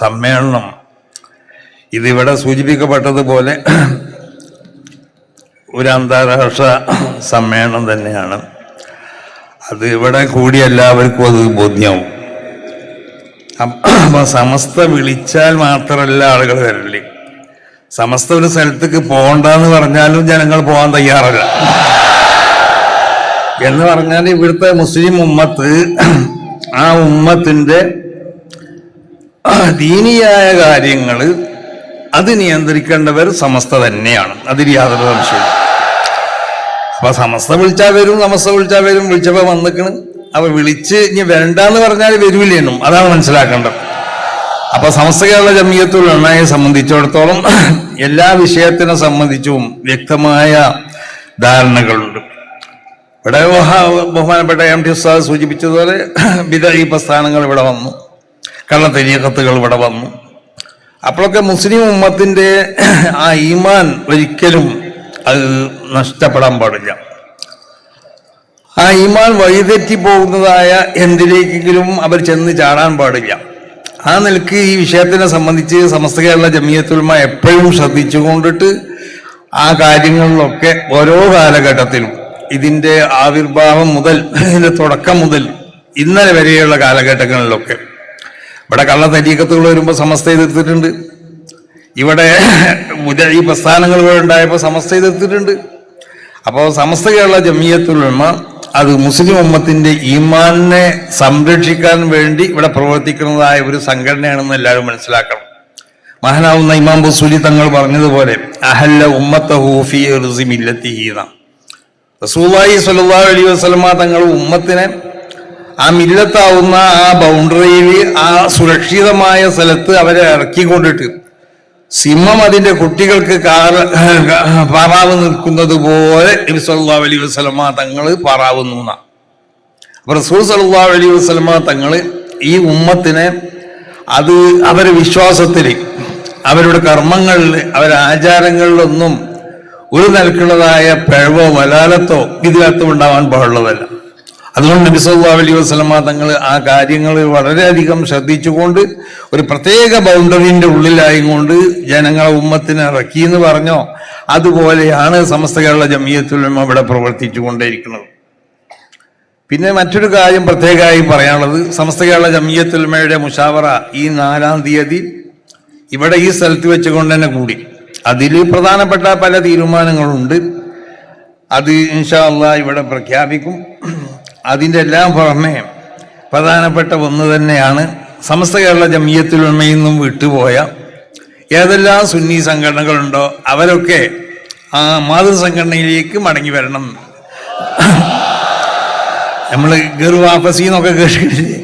സമ്മേളനം. ഇതിവിടെ സൂചിപ്പിക്കപ്പെട്ടതുപോലെ ഒരു അന്താരാഷ്ട്ര സമ്മേളനം തന്നെയാണ്. അത് ഇവിടെ കൂടി എല്ലാവർക്കും അത് ബോധ്യമാവും അപ്പം സമസ്ത വിളിച്ചാൽ മാത്രമല്ല ആളുകൾ വരല്ലേ സമസ്ത ഒരു സ്ഥലത്തേക്ക് പോകണ്ടെന്ന് പറഞ്ഞാലും ജനങ്ങൾ പോകാൻ തയ്യാറല്ല. എന്ന് പറഞ്ഞാൽ ഇവിടുത്തെ മുസ്ലിം ഉമ്മത്ത് ആ ഉമ്മത്തിന്റെ ദീനിയായ കാര്യങ്ങൾ അത് നിയന്ത്രിക്കേണ്ടവർ സമസ്ത തന്നെയാണ്. അതിൽ യാതൊരു സംശയവും അപ്പൊ സമസ്ത വിളിച്ചാൽ വരും സമസ്ത വിളിച്ചാൽ വരും വിളിച്ചപ്പോ വന്നിക്കണ്. അപ്പൊ വിളിച്ച് ഇനി വരണ്ടെന്ന് പറഞ്ഞാൽ വരൂലേനും അതാണ് മനസ്സിലാക്കേണ്ടത്. അപ്പൊ സമസ്ത കേരള ജമീയത്തുൽ എണ്ണയെ സംബന്ധിച്ചിടത്തോളം എല്ലാ വിഷയത്തിനെ സംബന്ധിച്ചും വ്യക്തമായ ധാരണകളുണ്ട്. ഇവിടെ ബഹ- ബഹുമാനപ്പെട്ട എം ടി ഉസ്താദ് സൂചിപ്പിച്ചതുപോലെ വിദഗ്ധ പ്രസ്ഥാനങ്ങൾ ഇവിടെ വന്നു. കള്ളത്തെരീക്കത്തുകൾ ഇവിടെ വന്നു. അപ്പോഴൊക്കെ മുസ്ലിം ഉമ്മത്തിന്റെ ആ ഈമാൻ ഒരിക്കലും അത് നഷ്ടപ്പെടാൻ പാടില്ല. ആ ഈമാൻ വഴിതെറ്റി പോകുന്നതായ എന്തിലേക്കെങ്കിലും അവർ ചെന്ന് ചാടാൻ പാടില്ല. ആ നിലയ്ക്ക് ഈ വിഷയത്തിനെ സംബന്ധിച്ച് സമസ്ത കേരള ജമിയത്തുൽമ എപ്പോഴും ശ്രദ്ധിച്ചുകൊണ്ടിട്ട് ആ കാര്യങ്ങളിലൊക്കെ ഓരോ കാലഘട്ടത്തിലും ഇതിന്റെ ആവിർഭാവം മുതൽ ഇതിന്റെ തുടക്കം മുതൽ ഇന്നലെ വരെയുള്ള കാലഘട്ടങ്ങളിലൊക്കെ ഇവിടെ കള്ള തരീക്കത്തുകൾ വരുമ്പോൾ സമസ്ത എതിർത്തിട്ടുണ്ട്. ഇവിടെ ഈ പ്രസ്ഥാനങ്ങൾ ഉണ്ടായപ്പോൾ സമസ്ത എതിർത്തിട്ടുണ്ട്. അപ്പോൾ സമസ്ത കേരള ജമിയത്തുൽമ അത് മുസ്ലിം ഉമ്മത്തിന്റെ ഈമാനെ സംരക്ഷിക്കാൻ വേണ്ടി ഇവിടെ പ്രവർത്തിക്കുന്നതായ ഒരു സംഘടനയാണെന്ന് എല്ലാവരും മനസ്സിലാക്കണം. മഹാനാവുന്ന ഇമാം ബസൂലി തങ്ങൾ പറഞ്ഞതുപോലെ അഹല്ല ഉമ്മത്ത ഹൂഫി മില്ലത്തിഹീന റസൂലായി സല്ലല്ലാഹു അലൈഹി വസ്ലമ തങ്ങൾ ഉമ്മത്തിനെ ആ മില്ലത്താവുന്ന ആ ബൗണ്ടറിയിൽ ആ സുരക്ഷിതമായ സ്ഥലത്ത് അവരെ ഇറക്കിക്കൊണ്ടിട്ട് സിംഹം അതിന്റെ കുട്ടികൾക്ക് പാറാവ് നിൽക്കുന്നത് പോലെ നബി സല്ലല്ലാഹു അലൈഹി തങ്ങൾ തങ്ങൾ പാറാവുന്നു. അപ്പൊ റസൂൽ സല്ലാ അലൈഹി വസ്ലമ തങ്ങൾ ഈ ഉമ്മത്തിനെ അത് അവരെ വിശ്വാസത്തിൽ അവരുടെ കർമ്മങ്ങളിൽ അവരുടെ ആചാരങ്ങളിലൊന്നും ഒരു നിലക്കുള്ളതായ പിഴവോ വലാലത്തോ ഇതിനകത്തും ഉണ്ടാവാൻ പാടുള്ളതല്ല അതുകൊണ്ട് നബി സല്ലല്ലാഹു അലൈഹി വസല്ലമ തങ്ങൾ ആ കാര്യങ്ങൾ വളരെയധികം ശ്രദ്ധിച്ചുകൊണ്ട് ഒരു പ്രത്യേക ബൗണ്ടറിന്റെ ഉള്ളിലായതുകൊണ്ട് ജനങ്ങളെ ഉമ്മത്തിനെ ഇറക്കി എന്ന് പറഞ്ഞോ അതുപോലെയാണ് സമസ്ത കേരള ജമിയത്തുലമ ഇവിടെ പ്രവർത്തിച്ചു കൊണ്ടേയിരിക്കുന്നത് പിന്നെ മറ്റൊരു കാര്യം പ്രത്യേകമായി പറയാനുള്ളത് സമസ്ത കേരള ജമിയത്തുലമയുടെ മുഷാവറ ഈ നാലാം തീയതി ഇവിടെ ഈ സ്ഥലത്ത് വെച്ചുകൊണ്ട് തന്നെ കൂടി. അതിൽ പ്രധാനപ്പെട്ട പല തീരുമാനങ്ങളുണ്ട്. അത് ഇൻഷാ അള്ളാ ഇവിടെ പ്രഖ്യാപിക്കും. അതിന്റെ എല്ലാം പുറമെ പ്രധാനപ്പെട്ട ഒന്ന് തന്നെയാണ് സമസ്ത കേരള ജമിയത്തുലമയിൽ നിന്നും വിട്ടുപോയ ഏതെല്ലാം സുന്നി സംഘടനകളുണ്ടോ അവരൊക്കെ ആ മാതൃസംഘടനയിലേക്ക് മടങ്ങി വരണം. നമ്മൾ ഗർവാപ്പസി എന്നൊക്കെ കേട്ടിട്ടില്ലേ?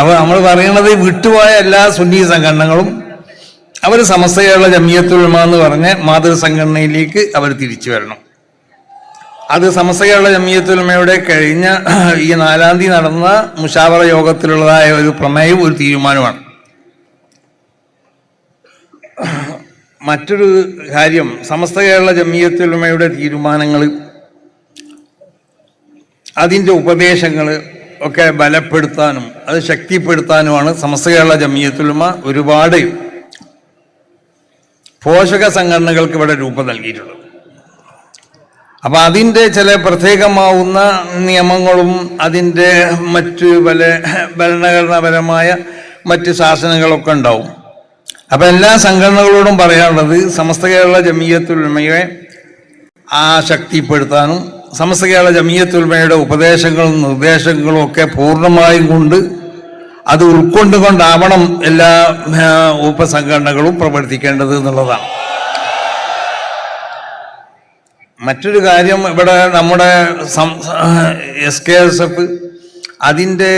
അവ നമ്മൾ പറയുന്നത് വിട്ടുപോയ എല്ലാ സുന്നി സംഘടനകളും അവർ സമസ്ത കേരള ജമിയത്തുൽമ എന്ന് പറഞ്ഞ മാതൃസംഘടനയിലേക്ക് അവർ തിരിച്ചു വരണം. അത് സമസ്ത കേരള ജമിയത്തുൽമയുടെ കഴിഞ്ഞ ഈ നാലാം തീയതി നടന്ന മുഷാവറ യോഗത്തിലുള്ളതായ ഒരു പ്രമേയവും ഒരു തീരുമാനമാണ് മറ്റൊരു കാര്യം സമസ്ത കേരള ജമിയത്തുൽമയുടെ തീരുമാനങ്ങൾ അതിന്റെ ഉപദേശങ്ങൾ ഒക്കെ ബലപ്പെടുത്താനും അത് ശക്തിപ്പെടുത്താനുമാണ് സമസ്ത കേരള ജമിയത്തുൽമ ഒരുപാട് പോഷക സംഘടനകൾക്ക് ഇവിടെ രൂപം നൽകിയിട്ടുള്ളത്. അപ്പൊ അതിന്റെ ചില പ്രത്യേകമാവുന്ന നിയമങ്ങളും അതിന്റെ മറ്റ് പല ഭരണഘടനാപരമായ മറ്റ് ശാസനങ്ങളൊക്കെ ഉണ്ടാവും. അപ്പൊ എല്ലാ സംഘടനകളോടും പറയാനുള്ളത് സമസ്ത കേരള ജമീയത്തുൽമയെ ആ ശക്തിപ്പെടുത്താനും സമസ്ത കേരള ജമീയത്തുൽമയുടെ ഉപദേശങ്ങളും നിർദ്ദേശങ്ങളും ഒക്കെ പൂർണമായും കൊണ്ട് അത് ഉൾക്കൊണ്ടുകൊണ്ടാവണം എല്ലാ ഉപസംഘടനകളും പ്രവർത്തിക്കേണ്ടത് എന്നുള്ളതാണ്. മറ്റൊരു കാര്യം ഇവിടെ നമ്മുടെ എസ് കെ എസ് എഫ് അതിന്റെ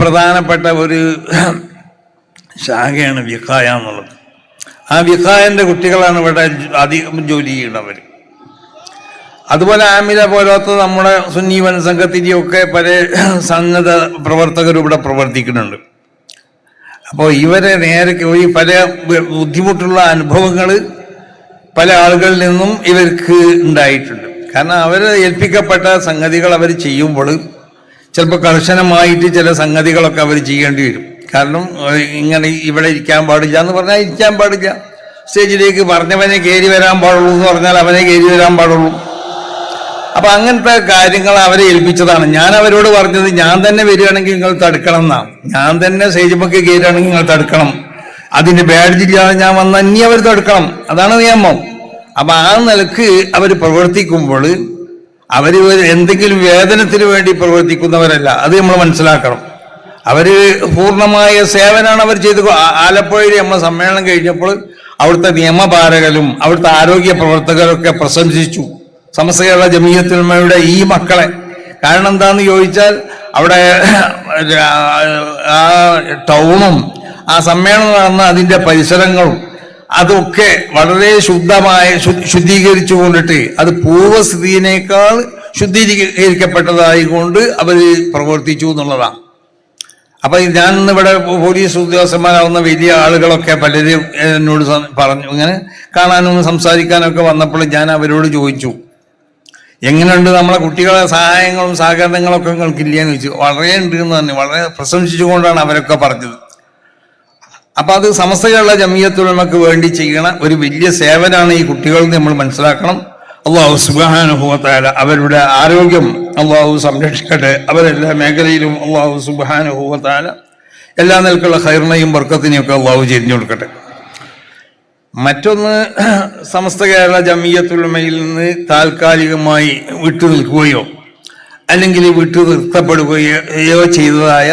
പ്രധാനപ്പെട്ട ഒരു ശാഖയാണ് വിഖായ എന്നുള്ളത്. ആ വിഖായന്റെ കുട്ടികളാണ് ഇവിടെ അധികം ജോലി ചെയ്യുന്നവർ അതുപോലെ ആമില പോലത്തെ നമ്മുടെ സുന്നി വൻ സംഘത്തിന്റെയൊക്കെ പല സന്നദ്ധ പ്രവർത്തകരും ഇവിടെ പ്രവർത്തിക്കുന്നുണ്ട്. അപ്പോൾ ഇവരെ നേരെ ഈ പല ബുദ്ധിമുട്ടുള്ള അനുഭവങ്ങൾ പല ആളുകളിൽ നിന്നും ഇവർക്ക് ഉണ്ടായിട്ടുണ്ട്. കാരണം അവർ ഏൽപ്പിക്കപ്പെട്ട സംഗതികൾ അവർ ചെയ്യുമ്പോൾ ചിലപ്പോൾ കർശനമായിട്ട് ചില സംഗതികളൊക്കെ അവർ ചെയ്യേണ്ടി വരും. കാരണം ഇങ്ങനെ ഇവിടെ ഇരിക്കാൻ പാടില്ല എന്ന് പറഞ്ഞാൽ ഇരിക്കാൻ പാടില്ല. സ്റ്റേജിലേക്ക് പറഞ്ഞവനെ കയറി വരാൻ പാടുള്ളൂ എന്ന് പറഞ്ഞാൽ അവനെ കയറി വരാൻ പാടുള്ളൂ. അപ്പൊ അങ്ങനത്തെ കാര്യങ്ങൾ അവരെ ഏൽപ്പിച്ചതാണ്. ഞാൻ അവരോട് പറഞ്ഞത് ഞാൻ തന്നെ വരികയാണെങ്കിൽ നിങ്ങൾ തടുക്കണം എന്നാ. ഞാൻ തന്നെ സ്റ്റേജിമൊക്കെ കയറുകയാണെങ്കിൽ നിങ്ങൾ തടുക്കണം. അതിന്റെ ബാഡ്ജ് ഇല്ലാതെ ഞാൻ വന്ന ഇനി അവർ തടുക്കണം. അതാണ് നിയമം. അപ്പൊ ആ നിലയ്ക്ക് അവർ പ്രവർത്തിക്കുമ്പോൾ അവർ എന്തെങ്കിലും വേതനത്തിന് വേണ്ടി പ്രവർത്തിക്കുന്നവരല്ല. അത് നമ്മൾ മനസ്സിലാക്കണം. അവർ പൂർണമായ സേവനമാണ് അവർ ചെയ്ത് ആലപ്പുഴയിൽ നമ്മൾ സമ്മേളനം കഴിഞ്ഞപ്പോൾ അവിടുത്തെ നിയമപാലകരും അവിടുത്തെ ആരോഗ്യ പ്രവർത്തകരൊക്കെ പ്രശംസിച്ചു. സമസ്ത കേരള ജമീയത്തിന്മയുടെ ഈ മക്കളെ. കാരണം എന്താന്ന് ചോദിച്ചാൽ അവിടെ ആ ടൗണും ആ സമ്മേളനം നടന്ന അതിന്റെ പരിസരങ്ങളും അതൊക്കെ വളരെ ശുദ്ധമായി ശുദ്ധീകരിച്ചു കൊണ്ടിട്ട് അത് പൂർവസ്ഥിതിയിനേക്കാൾ ശുദ്ധീകരിക്കപ്പെട്ടതായിക്കൊണ്ട് അവർ പ്രവർത്തിച്ചു എന്നുള്ളതാണ്. അപ്പൊ ഞാൻ ഇവിടെ പോലീസ് ഉദ്യോഗസ്ഥന്മാരാവുന്ന വലിയ ആളുകളൊക്കെ പലരും എന്നോട് പറഞ്ഞു. ഇങ്ങനെ കാണാനും സംസാരിക്കാനൊക്കെ വന്നപ്പോൾ ഞാൻ അവരോട് ചോദിച്ചു. എങ്ങനെയുണ്ട് നമ്മളെ കുട്ടികളെ സഹായങ്ങളും സഹകരണങ്ങളൊക്കെ നിങ്ങൾക്കില്ലേന്ന് ചോദിച്ചു. വളരെ ഉണ്ട് എന്ന് തന്നെ വളരെ പ്രശംസിച്ചുകൊണ്ടാണ് അവരൊക്കെ പറഞ്ഞത്. അപ്പൊ അത് സമസ്തകളുടെ ജമീയത്തുലമക്ക് വേണ്ടി ചെയ്യണ ഒരു വലിയ സേവനാണ് ഈ കുട്ടികൾ എന്ന് നമ്മൾ മനസ്സിലാക്കണം. അള്ളാഹു സുബാനുഭവത്താല അവരുടെ ആരോഗ്യം അള്ളാഹു സംരക്ഷിക്കട്ടെ. അവരെല്ലാ മേഖലയിലും അള്ളാഹു സുബാനുഭവത്താല എല്ലാ നിലക്കുള്ള ഹൈറിനെയും വർക്കത്തിനെയും ഒക്കെ അള്ളാഹു ചെരിഞ്ഞു കൊടുക്കട്ടെ. മറ്റൊന്ന് സമസ്ത കേരള ജമീയത്തുലമയിൽ നിന്ന് താൽക്കാലികമായി വിട്ടു നിൽക്കുകയോ അല്ലെങ്കിൽ വിട്ടു നിർത്തപ്പെടുകയോ ചെയ്തതായ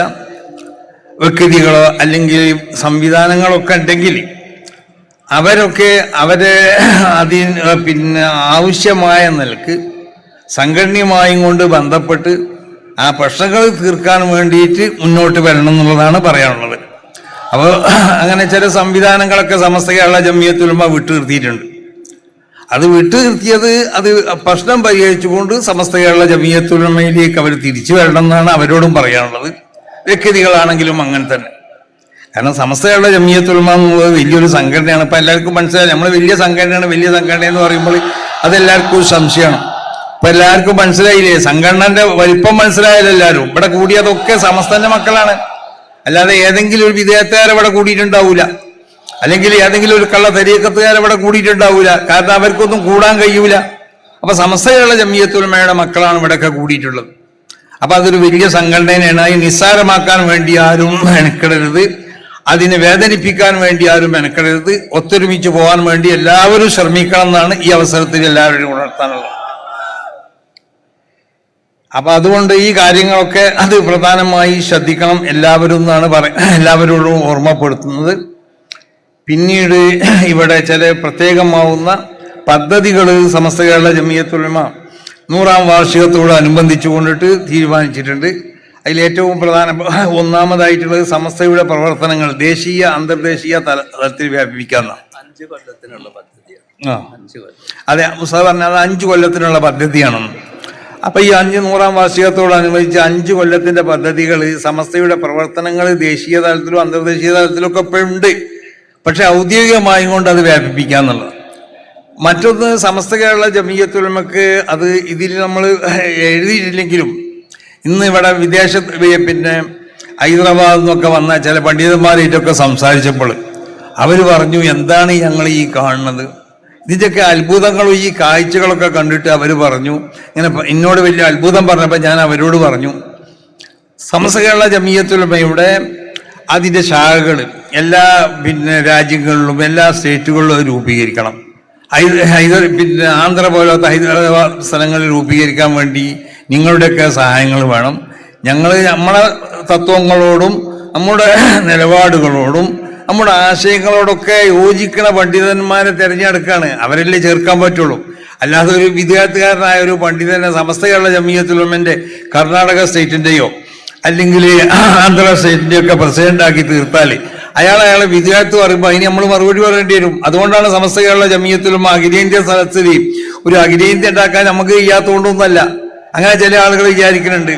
വ്യക്തികളോ അല്ലെങ്കിൽ സംവിധാനങ്ങളൊക്കെ ഉണ്ടെങ്കിൽ അവരൊക്കെ അവരെ അതിന് പിന്നെ ആവശ്യമായ നിലയ്ക്ക് സംഘടനയുമായും കൊണ്ട് ബന്ധപ്പെട്ട് ആ പ്രശ്നങ്ങൾ തീർക്കാൻ വേണ്ടിയിട്ട് മുന്നോട്ട് വരണം എന്നുള്ളതാണ് പറയാനുള്ളത്. അപ്പോൾ അങ്ങനെ ചില സംവിധാനങ്ങളൊക്കെ സമസ്ത കേരള ജമിയത്തുലമ വിട്ടു നിർത്തിയിട്ടുണ്ട് അത് വിട്ടു നിർത്തിയത് അത് പ്രശ്നം പരിഹരിച്ചുകൊണ്ട് സമസ്ത കേരള ജമിയത്തുലമയിലേക്ക് അവർ തിരിച്ചു വരണം എന്നാണ് അവരോടും പറയാനുള്ളത്. വ്യക്തികളാണെങ്കിലും അങ്ങനെ തന്നെ. കാരണം സമസ്തയുള്ള ജമിയത്തുൽമ എന്നുള്ളത് വലിയൊരു സംഘടനയാണ്. ഇപ്പം എല്ലാവർക്കും മനസ്സിലായി നമ്മൾ വലിയ സംഘടനയാണ്. വലിയ സംഘടന എന്ന് പറയുമ്പോൾ അതെല്ലാവർക്കും ഒരു സംശയമാണ്. ഇപ്പം എല്ലാവർക്കും മനസ്സിലായില്ലേ? സംഘടനന്റെ വലിപ്പം മനസ്സിലായാലും എല്ലാവരും. ഇവിടെ കൂടിയതൊക്കെ സമസ്തന്റെ മക്കളാണ്. അല്ലാതെ ഏതെങ്കിലും ഒരു വിധേയത്തുകാരെ ഇവിടെ കൂടിയിട്ടുണ്ടാവൂല. അല്ലെങ്കിൽ ഏതെങ്കിലും ഒരു കള്ള തരീക്കത്തുകാർ ഇവിടെ കൂടിയിട്ടുണ്ടാവില്ല കാരണം അവർക്കൊന്നും കൂടാൻ കഴിയൂല. അപ്പൊ സമസ്തയുള്ള ജമിയത്തുൽമയുടെ മക്കളാണ് ഇവിടെയൊക്കെ കൂടിയിട്ടുള്ളത്. അപ്പൊ അതൊരു വലിയ സംഘടനയാണ് അത് നിസ്സാരമാക്കാൻ വേണ്ടി ആരും മെനക്കെടരുത്. അതിനെ വേദനിപ്പിക്കാൻ വേണ്ടി ആരും മെനക്കെടരുത്. ഒത്തൊരുമിച്ച് പോകാൻ വേണ്ടി എല്ലാവരും ശ്രമിക്കണം എന്നാണ് ഈ അവസരത്തിൽ എല്ലാവരും ഉണർത്താനുള്ളത്. അപ്പൊ അതുകൊണ്ട് ഈ കാര്യങ്ങളൊക്കെ അത് പ്രധാനമായി ശ്രദ്ധിക്കണം എല്ലാവരും എന്നാണ് പറ എല്ലാവരോടും ഓർമ്മപ്പെടുത്തുന്നത്. പിന്നീട് ഇവിടെ ചില പ്രത്യേകമാവുന്ന പദ്ധതികൾ സമസ്ത കേരള ജമിയത്തുലമ നൂറാം വാർഷികത്തോട് അനുബന്ധിച്ചു കൊണ്ടിട്ട് തീരുമാനിച്ചിട്ടുണ്ട്. അതിൽ ഏറ്റവും പ്രധാന ഒന്നാമതായിട്ടുള്ളത് സമസ്തയുടെ പ്രവർത്തനങ്ങൾ ദേശീയ അന്തർദേശീയ തലത്തിൽ വ്യാപിപ്പിക്കാന്ന അഞ്ച് കൊല്ലത്തിനുള്ള പദ്ധതിയാണ്. അതെ മുസാ പറഞ്ഞത് അഞ്ച് കൊല്ലത്തിനുള്ള പദ്ധതിയാണെന്ന്. അപ്പൊ ഈ അഞ്ച് നൂറാം വാർഷികത്തോടനുബന്ധിച്ച് അഞ്ച് കൊല്ലത്തിന്റെ പദ്ധതികൾ സമസ്തയുടെ പ്രവർത്തനങ്ങൾ ദേശീയ തലത്തിലും അന്തർദേശീയ തലത്തിലും ഒക്കെ ഉണ്ട് പക്ഷെ ഔദ്യോഗികമായും കൊണ്ട് അത് വ്യാപിപ്പിക്കാന്നുള്ളത് മറ്റൊന്ന് സമസ്ത കേരള ജമീയത്തുലമക്ക് അത് ഇതിൽ നമ്മൾ എഴുതിയിട്ടില്ലെങ്കിലും ഇന്ന് ഇവിടെ വിദേശ പിന്നെ ഹൈദരാബാദ് നിന്നൊക്കെ വന്ന ചില പണ്ഡിതന്മാരായിട്ടൊക്കെ സംസാരിച്ചപ്പോൾ അവർ പറഞ്ഞു എന്താണ് ഞങ്ങൾ ഈ കാണുന്നത്? ഇതിന്റെയൊക്കെ അത്ഭുതങ്ങളും ഈ കാഴ്ചകളൊക്കെ കണ്ടിട്ട് അവർ പറഞ്ഞു. ഇങ്ങനെ എന്നോട് വലിയ അത്ഭുതം പറഞ്ഞപ്പോൾ ഞാൻ അവരോട് പറഞ്ഞു സമസ്ത കേരള ജമീയത്തുലമയുടെ അതിന്റെ ശാഖകൾ എല്ലാ പിന്നെ രാജ്യങ്ങളിലും എല്ലാ സ്റ്റേറ്റുകളിലും രൂപീകരിക്കണം. ഹൈദർ പിന്നെ ആന്ധ്ര പോലത്തെ ഹൈദരാബാദ് സ്ഥലങ്ങളിൽ രൂപീകരിക്കാൻ വേണ്ടി നിങ്ങളുടെയൊക്കെ സഹായങ്ങൾ വേണം. ഞങ്ങൾ നമ്മളെ തത്വങ്ങളോടും നമ്മുടെ നിലപാടുകളോടും നമ്മുടെ ആശയങ്ങളോടൊക്കെ യോജിക്കുന്ന പണ്ഡിതന്മാരെ തിരഞ്ഞെടുക്കുകയാണ് അവരല്ലേ ചേർക്കാൻ പറ്റുള്ളൂ. അല്ലാതെ ഒരു വിദ്യാർത്ഥികാരനായ ഒരു പണ്ഡിതനെ സമസ്ത കേരള ജമീയത്തുലമന്റെ കർണാടക സ്റ്റേറ്റിന്റെയോ അല്ലെങ്കിൽ ആന്ധ്ര സ്റ്റേറ്റിന്റെയൊക്കെ പ്രസിഡന്റ് ആക്കി തീർത്താൽ അയാൾ അയാളെ വിദ്യാർത്ഥി പറയുമ്പോൾ അതിന് നമ്മൾ മറുപടി പറയേണ്ടി വരും. അതുകൊണ്ടാണ് സമസ്ത കേരള ജമീയത്തിലും അഖിലേന്ത്യാ സ്ഥലത്തിൽ ഒരു അഖിലേന്ത്യ ഉണ്ടാക്കാൻ നമുക്ക് ചെയ്യാത്തതുകൊണ്ടൊന്നുമല്ല അങ്ങനെ ചില ആളുകൾ വിചാരിക്കുന്നുണ്ട്.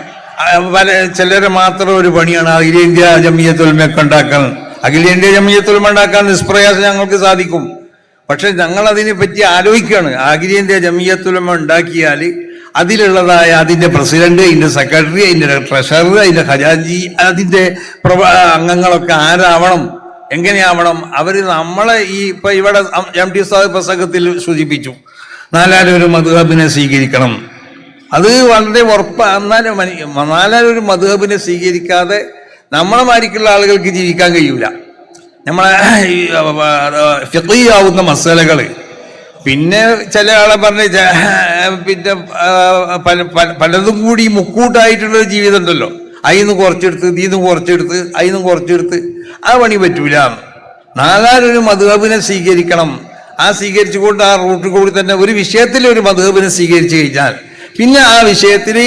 പല ചിലരെ മാത്രം ഒരു പണിയാണ് അഖിലേന്ത്യ ജമീയത്തുൽമയൊക്കെ ഉണ്ടാക്കാൻ. അഖിലേന്ത്യ ജമീയത്തൊലുമ ഉണ്ടാക്കാൻ നിഷ്പ്രയാസം ഞങ്ങൾക്ക് സാധിക്കും. പക്ഷെ ഞങ്ങൾ അതിനെ പറ്റി ആലോചിക്കുകയാണ്. അഖിലേന്ത്യ ജമീയത്തുലമ ഉണ്ടാക്കിയാൽ അതിലുള്ളതായ അതിന്റെ പ്രസിഡന്റ് അതിന്റെ സെക്രട്ടറി അതിന്റെ ട്രഷറർ അതിന്റെ ഖജാൻജി അതിന്റെ അംഗങ്ങളൊക്കെ ആരാവണം? എങ്ങനെയാവണം? അവർ നമ്മളെ ഈ ഇപ്പൊ ഇവിടെ എം ടി സാഹിബ് പ്രസംഗത്തിൽ സൂചിപ്പിച്ചു. നാലാലൊരു മധുഹബിനെ സ്വീകരിക്കണം. അത് വളരെ ഉറപ്പ്. എന്നാലും നാലാലൊരു മധുഹബിനെ സ്വീകരിക്കാതെ നമ്മളെ മാരിക്കുള്ള ആളുകൾക്ക് ജീവിക്കാൻ കഴിയൂല. നമ്മളെ ഈ, ആവുന്ന മസാലകൾ പിന്നെ ചില ആളെ പറഞ്ഞ പിന്നെ പലതും കൂടി മുക്കൂട്ടായിട്ടുള്ള ജീവിതം ഉണ്ടല്ലോ. അതിന്ന് കുറച്ചെടുത്ത് ഇതിന്ന് കുറച്ചെടുത്ത് അതിന്ന് കുറച്ചെടുത്ത്. ആ പണി പറ്റൂല. നാലാരൊരു മധുഹബിനെ സ്വീകരിക്കണം. ആ സ്വീകരിച്ചുകൊണ്ട് ആ റൂട്ടിൽ കൂടി തന്നെ ഒരു വിഷയത്തിൽ ഒരു മധുഹബിനെ സ്വീകരിച്ചു കഴിഞ്ഞാൽ പിന്നെ ആ വിഷയത്തിൽ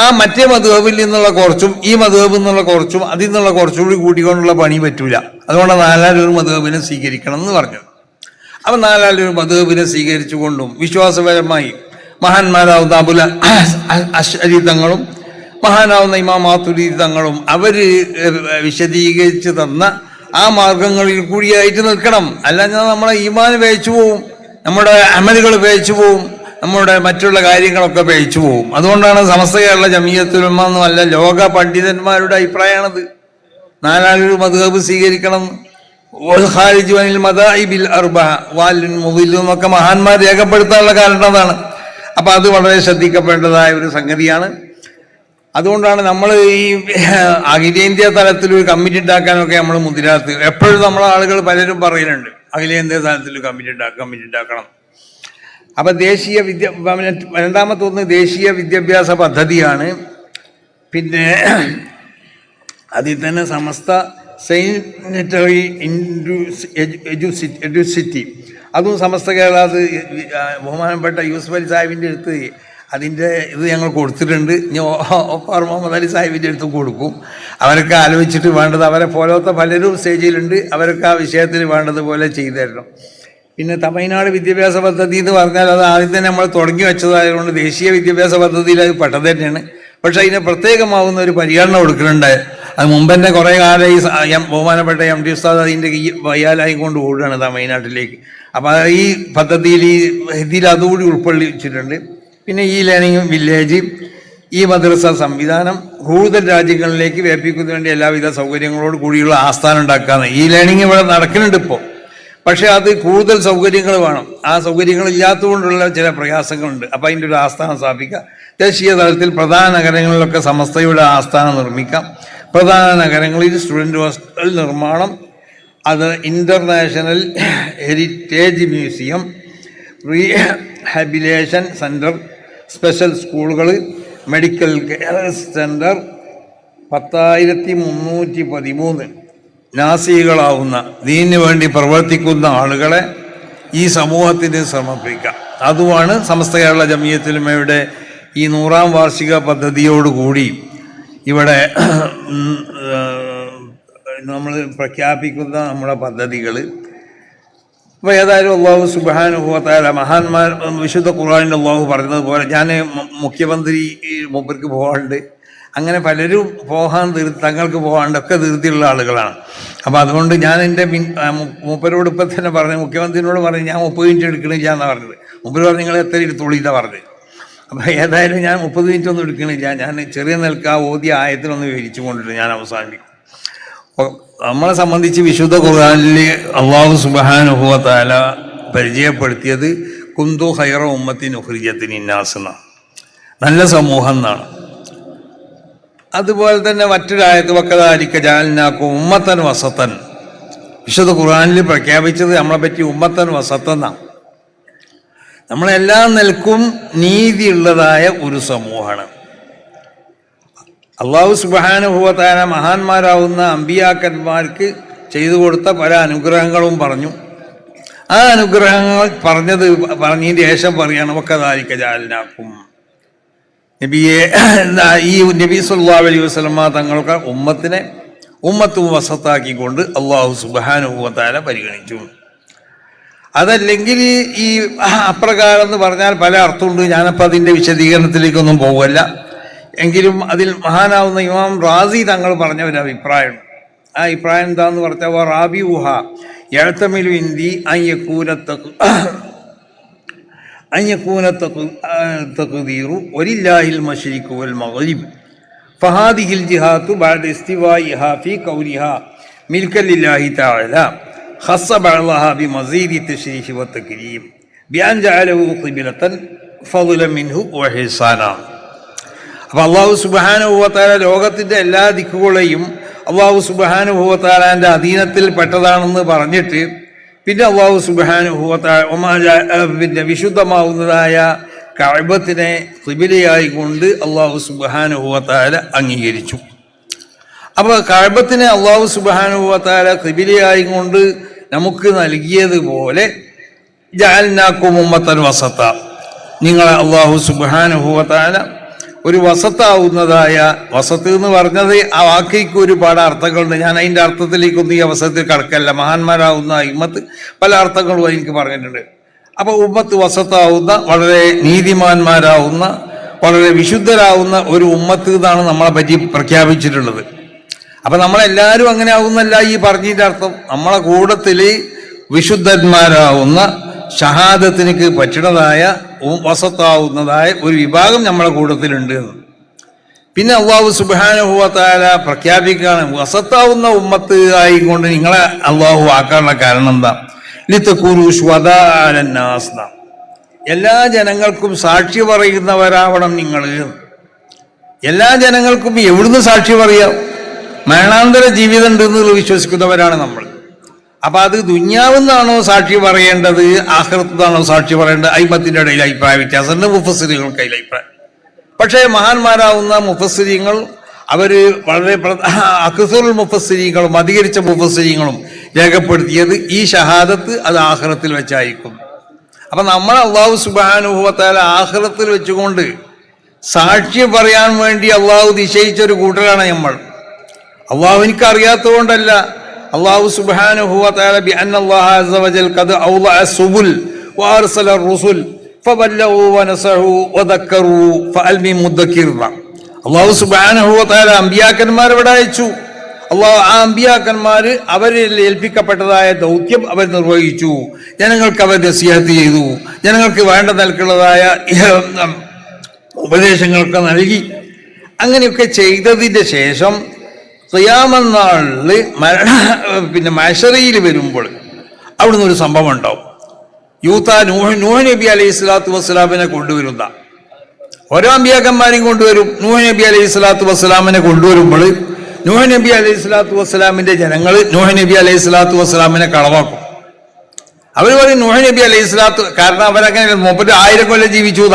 ആ മറ്റേ മധുഹബിൽ നിന്നുള്ള കുറച്ചും ഈ മധുഹബിൽ നിന്നുള്ള കുറച്ചും അതിൽ നിന്നുള്ള കുറച്ചും കൂടി കൂട്ടിക്കൊണ്ടുള്ള പണി പറ്റൂല. അതുകൊണ്ട് നാലാരൊരു മധുഹബിനെ സ്വീകരിക്കണം എന്ന് പറഞ്ഞു അവൻ നാലാലൊരു മധുവിനെ സ്വീകരിച്ചുകൊണ്ടും വിശ്വാസപരമായി മഹാന്മാരാവുന്ന അബുല അശ്വരി തങ്ങളും മഹാനാവുന്ന ഇമാം മാത്തുരി തങ്ങളും അവർ വിശദീകരിച്ച് തന്ന ആ മാർഗങ്ങളിൽ കൂടിയായിട്ട് നിൽക്കണം. അല്ലാഞ്ഞാൽ നമ്മളെ ഈമാൻ വേച്ചു പോവും നമ്മുടെ അമലുകൾ വേച്ചു പോവും നമ്മുടെ മറ്റുള്ള കാര്യങ്ങളൊക്കെ വേച്ചു പോവും. അതുകൊണ്ടാണ് സമസ്ത കേരള ജമീയത്തുലമ എന്നല്ല ലോക പണ്ഡിതന്മാരുടെ അഭിപ്രായമാണത്. നാലാളൊരു മധുഹബ് സ്വീകരിക്കണം. എന്നൊക്കെ മഹാന്മാർ രേഖപ്പെടുത്താനുള്ള കാരണം അതാണ്. അപ്പൊ അത് വളരെ ശ്രദ്ധിക്കപ്പെടേണ്ടതായ ഒരു സംഗതിയാണ്. അതുകൊണ്ടാണ് നമ്മൾ ഈ അഖിലേന്ത്യാ തലത്തിൽ ഒരു കമ്മിറ്റി ഉണ്ടാക്കാനൊക്കെ നമ്മൾ മുതിരാത്ത് എപ്പോഴും നമ്മളെ ആളുകൾ പലരും പറയുന്നുണ്ട് അഖിലേന്ത്യാ തലത്തിൽ കമ്മിറ്റി ഉണ്ടാക്കുക കമ്മിറ്റി ഉണ്ടാക്കണം. അപ്പൊ ദേശീയ വിദ്യ രണ്ടാമത്തെ ഒന്ന് ദേശീയ വിദ്യാഭ്യാസ പദ്ധതിയാണ്. പിന്നെ അതിൽ തന്നെ സമസ്ത സൈനിറ്ററി എഡ്യൂസിറ്റി അതും സമസ്ത കേരള അത് ബഹുമാനപ്പെട്ട യൂസഫ് അലി സാഹിബിന്റെ അടുത്ത് അതിന്റെ ഇത് ഞങ്ങൾ കൊടുത്തിട്ടുണ്ട്. ഇനി ഒപ്പാർ മുഹമ്മദ് അലി സാഹിബിന്റെ അടുത്തും കൊടുക്കും. അവരൊക്കെ ആലോചിച്ചിട്ട് വേണ്ടത് അവരെ പോലത്തെ പലരും സ്റ്റേജിലുണ്ട്. അവരൊക്കെ ആ വിഷയത്തിൽ വേണ്ടതുപോലെ ചെയ്തു പിന്നെ തമിഴ്നാട് വിദ്യാഭ്യാസ പദ്ധതി എന്ന് പറഞ്ഞാൽ അത് ആദ്യം തന്നെ നമ്മൾ തുടങ്ങി വെച്ചതായതുകൊണ്ട് ദേശീയ വിദ്യാഭ്യാസ പദ്ധതിയിൽ അത് പെട്ടത് തന്നെയാണ്. പക്ഷെ അതിന് പ്രത്യേകമാവുന്ന ഒരു പരിഗണന കൊടുക്കുന്നുണ്ട്. അത് മുമ്പ് തന്നെ കുറേ കാലം ഈ ബഹുമാനപ്പെട്ട എം ടി ഉസ്താദ് അതിന്റെ വയ്യാലായി കൊണ്ട് ഓടുകയാണ് തമിഴ്നാട്ടിലേക്ക് അപ്പോൾ ഈ പദ്ധതിയിൽ ഈ ഇതിൽ അതുകൂടി ഉൾക്കൊള്ളിച്ചിട്ടുണ്ട്. പിന്നെ ഈ ലേണിംഗ് വില്ലേജ് ഈ മദ്രസ സംവിധാനം കൂടുതൽ രാജ്യങ്ങളിലേക്ക് വ്യാപിക്കുന്നതിന് വേണ്ടി എല്ലാവിധ സൗകര്യങ്ങളോട് കൂടിയുള്ള ആസ്ഥാനം ഉണ്ടാക്കാന്ന്. ഈ ലേണിംഗ് ഇവിടെ നടക്കുന്നുണ്ട് ഇപ്പോൾ പക്ഷേ അത് കൂടുതൽ സൗകര്യങ്ങൾ വേണം. ആ സൗകര്യങ്ങൾ ഇല്ലാത്തതുകൊണ്ടുള്ള ചില പ്രയാസങ്ങളുണ്ട്. അപ്പം അതിന്റെ ഒരു ആസ്ഥാനം സ്ഥാപിക്കുക. ദേശീയ തലത്തിൽ പ്രധാന നഗരങ്ങളിലൊക്കെ സമസ്തയുടെ ആസ്ഥാനം നിർമ്മിക്കാം. പ്രധാന നഗരങ്ങളിൽ സ്റ്റുഡന്റ് ഹോസ്റ്റൽ നിർമ്മാണം അത് international heritage museum rehabilitation centre special സ്കൂളുകൾ മെഡിക്കൽ കെയർ സെന്റർ പത്തായിരത്തി മുന്നൂറ്റി പതിമൂന്ന് നാസികളാവുന്ന ദീനു വേണ്ടി പ്രവർത്തിക്കുന്ന ആളുകളെ ഈ സമൂഹത്തിന് സമർപ്പിക്കാം. അതുമാണ് സമസ്ത കേരള ജമിയത്തുലമയുടെ ഈ നൂറാം വാർഷിക പദ്ധതിയോടുകൂടി ഇവിടെ നമ്മൾ പ്രഖ്യാപിക്കുന്ന നമ്മുടെ പദ്ധതികൾ അപ്പോൾ ഏതായാലും അള്ളാഹു സുബാനുഭവത്തായ മഹാന്മാർ വിശുദ്ധ ഖുർആാനിൽ അള്ളാഹു പറഞ്ഞതുപോലെ ഞാൻ മുഖ്യമന്ത്രി മൂപ്പർക്ക് പോകാണ്ട് അങ്ങനെ പലരും പോകാൻ തീർ തങ്ങൾക്ക് പോകാണ്ട് ഒക്കെ ധൃതിയുള്ള ആളുകളാണ്. അപ്പോൾ അതുകൊണ്ട് ഞാൻ എന്റെ മൂപ്പരോട് ഇപ്പം തന്നെ പറഞ്ഞു മുഖ്യമന്ത്രിനോട് പറഞ്ഞു ഞാൻ മുപ്പത് മിനിറ്റ് എടുക്കണില്ല എന്നാണ് പറഞ്ഞത്. മൂപ്പര് പറഞ്ഞു നിങ്ങൾ എത്ര എടുത്തോളി പറഞ്ഞത്. അപ്പോൾ ഏതായാലും ഞാൻ മുപ്പത് മിനിറ്റ് ഒന്നും എടുക്കണില്ല. ഞാൻ ചെറിയ നിൽക്ക് ആ ഓദ്യ ആയത്തിനൊന്ന് വിവരിച്ചു കൊണ്ടിട്ട് ഞാൻ അവസാനിപ്പിക്കും. നമ്മളെ സംബന്ധിച്ച് വിശുദ്ധ ഖുർആാനിൽ അള്ളാഹു സുബാനുഭവത്താല പരിചയപ്പെടുത്തിയത് കുന്തു ഹൈറ ഉമ്മത്തിൻ ഉഹ്രിജത്തിന് ഇന്നാസ് എന്നാണ്. നല്ല സമൂഹം എന്നാണ്. അതുപോലെ തന്നെ മറ്റൊരായത് വക്കതായിരിക്കും ജാലിനാക്കും ഉമ്മത്തൻ വസത്തൻ. വിശുദ്ധ ഖുർആാനിൽ പ്രഖ്യാപിച്ചത് നമ്മളെ പറ്റി ഉമ്മത്തൻ വസത്തെന്നാണ് നമ്മളെല്ലാം നിൽക്കും നീതിയുള്ളതായ ഒരു സമൂഹമാണ്. അള്ളാഹു സുബാനുഭവത്തായ മഹാന്മാരാവുന്ന അമ്പിയാക്കന്മാർക്ക് ചെയ്തു കൊടുത്ത പല അനുഗ്രഹങ്ങളും പറഞ്ഞു. ആ അനുഗ്രഹങ്ങൾ പറഞ്ഞത് പറഞ്ഞതിന് ശേഷം പറയാണ് ഒക്കതാരിക്ക ജാലിനാക്കും നബിയെ ഈ നബി സുല്ലാ അലൈഹി വസ്ലമ തങ്ങൾക്ക് ഉമ്മത്തിനെ ഉമ്മത്തും വസത്താക്കിക്കൊണ്ട് അള്ളാഹു സുബാനുഭവത്താല പരിഗണിച്ചു. അതല്ലെങ്കിൽ ഈ അപ്രകാരം എന്ന് പറഞ്ഞാൽ പല അർത്ഥമുണ്ട്. ഞാനപ്പോൾ അതിന്റെ വിശദീകരണത്തിലേക്കൊന്നും പോകല്ല എങ്കിലും അതിൽ മഹാനാവുന്ന ഇമാം റാസി തങ്ങൾ പറഞ്ഞ ഒരു അഭിപ്രായം ആ അഭിപ്രായം എന്താന്ന് പറഞ്ഞാൽ റാബി ഊഹ എഴുത്തമിലു ഇന്തി അയ്യക്കൂനത്ത അഞ്ഞക്കൂന തഖ്ദീറു ഒരില്ലാഹിൽ വൽ മഗ്രിബ് ഫഹാദിഹിൽ ജിഹാത്തു ബഅദ ഇസ്തിവാഇഹാ ഫീ ഖൗലിഹാ മിൽക്കൻ ലില്ലാഹി خصب الله بمزيد التشريف والتكريم بأن جعله قبلة فضلا منه وحسانا അപ്പം അള്ളാഹു സുബാനുഭവത്താല ലോകത്തിന്റെ എല്ലാ ദിക്കുകളെയും അള്ളാഹു സുബാനുഭവത്താലാന്റെ അധീനത്തിൽ പെട്ടതാണെന്ന് പറഞ്ഞിട്ട് പിന്നെ അള്ളാഹു സുബാനുഭവത്താ പിന്നെ വിശുദ്ധമാവുന്നതായ കഴബത്തിനെ കിബിലയായി കൊണ്ട് അള്ളാഹു സുബാനുഭവത്താല അംഗീകരിച്ചു. അപ്പോൾ കഴബത്തിനെ അള്ളാഹു സുബാനുഭവത്താല കൃപിലിയായി കൊണ്ട് നമുക്ക് നൽകിയതുപോലെ ജാലിനാക്കും വസത്ത. നിങ്ങളെ അള്ളാഹു സുബാനുഭവത്താല ഒരു വസത്താവുന്നതായ വസത്ത് എന്ന് പറഞ്ഞത് ആ വാക്കിക്ക് ഒരുപാട് അർത്ഥങ്ങളുണ്ട്. ഞാൻ അതിന്റെ അർത്ഥത്തിലേക്കൊന്നും ഈ അവസരത്തിൽ കടക്കല്ല. മഹാന്മാരാവുന്ന ഇമ്മത്ത് പല അർത്ഥങ്ങളും എനിക്ക് പറഞ്ഞിട്ടുണ്ട്. അപ്പൊ ഉമ്മത്ത് വസത്താവുന്ന വളരെ നീതിമാന്മാരാവുന്ന വളരെ വിശുദ്ധരാവുന്ന ഒരു ഉമ്മത്ത് എന്നാണ് നമ്മളെ പറ്റി പ്രഖ്യാപിച്ചിട്ടുള്ളത്. അപ്പൊ നമ്മളെല്ലാരും അങ്ങനെ ആവുന്നല്ല ഈ പറഞ്ഞതിന്റെ അർത്ഥം. നമ്മളെ കൂട്ടത്തിൽ വിശുദ്ധന്മാരാവുന്ന ഷഹാദത്തിനക്ക് പറ്റണതായ വസത്താവുന്നതായ ഒരു വിഭാഗം നമ്മളെ കൂട്ടത്തിലുണ്ട് എന്ന്. പിന്നെ അള്ളാഹു സുബാനുഭവത്താല പ്രഖ്യാപിക്കുകയാണ് വസത്താവുന്ന ഉമ്മത്ത് ആയിക്കൊണ്ട് നിങ്ങളെ അള്ളാഹു ആക്കാനുള്ള കാരണം എന്താ? ലിത്ത് സ്വതാലന്നാസ്ന എല്ലാ ജനങ്ങൾക്കും സാക്ഷി പറയുന്നവരാവണം നിങ്ങൾ എല്ലാ ജനങ്ങൾക്കും എവിടുന്ന് സാക്ഷി പറയാം? മരണാന്തര ജീവിതം ഉണ്ടെന്ന് വിശ്വസിക്കുന്നവരാണ് നമ്മൾ. അപ്പൊ അത് ദുന്യാവെന്നാണോ സാക്ഷി പറയേണ്ടത്? ആഹൃത്താണോ സാക്ഷി പറയേണ്ടത്? അയിമത്തിന്റെ ഇടയിൽ അഭിപ്രായ വ്യത്യാസമുണ്ട്. മുഫസ്സിരികൾക്ക് അതിൽ അഭിപ്രായം. പക്ഷേ മഹാന്മാരാവുന്ന മുഫസ്സിരിങ്ങൾ അവർ വളരെ അക്സുൽ മുഫസ്സിരിങ്ങളും അധികരിച്ച മുഫസ്സിരിങ്ങളും രേഖപ്പെടുത്തിയത് ഈ ഷഹാദത്ത് അത് ആഹ്റത്തിൽ വെച്ചായിരിക്കും. അപ്പൊ നമ്മൾ അള്ളാഹു സുബാനുഭവത്താൽ ആഹ്റത്തിൽ വെച്ചുകൊണ്ട് സാക്ഷി പറയാൻ വേണ്ടി അള്ളാഹു നിശ്ചയിച്ച ഒരു കൂട്ടരാണ് നമ്മൾ. അള്ളാഹു എനിക്ക് അറിയാത്തതുകൊണ്ടല്ല അള്ളാഹു അള്ളാഹു സുബാനഹുവല അമ്പിയാക്കന്മാർ ഇവിടെ അയച്ചു. അള്ളാഹു ആ അമ്പിയാക്കന്മാർ അവരിൽ ഏൽപ്പിക്കപ്പെട്ടതായ ദൗത്യം അവർ നിർവഹിച്ചു. ജനങ്ങൾക്ക് അവർ നസിഹത്ത് ചെയ്തു. ജനങ്ങൾക്ക് വേണ്ട നിലക്കുള്ളതായ ഉപദേശങ്ങളൊക്കെ നൽകി. അങ്ങനെയൊക്കെ ചെയ്തതിന്റെ ശേഷം ഖിയാമനാളിൽ മരണ പിന്നെ മഷറയിൽ വരുമ്പോൾ അവിടുന്ന് ഒരു സംഭവം ഉണ്ടാവും. യൂത്ത നൂഹ് നൂഹ് നബി അലൈഹി സ്വലാത്തു വസ്സലാമിനെ കൊണ്ടുവരുന്ന. ഓരോ അമ്പിയാക്കന്മാരെയും കൊണ്ടുവരും. നൂഹ് നബി അലൈഹി സ്വലാത്തു വസ്സലാമിനെ കൊണ്ടുവരുമ്പോൾ നൂഹ് നബി അലൈഹി സ്വലാത്തു വസ്സലാമിന്റെ ജനങ്ങൾ നൂഹ് നബി അലൈഹി സ്വലാത്തു വസ്സലാമിനെ കളവാക്കും. അവർ പറയും നൂഹ് നബി അലൈഹി സ്വലാത്തു കാരണം അവരങ്ങനെ മുപ്പത് ആയിരം കൊല്ലം ജീവിച്ചു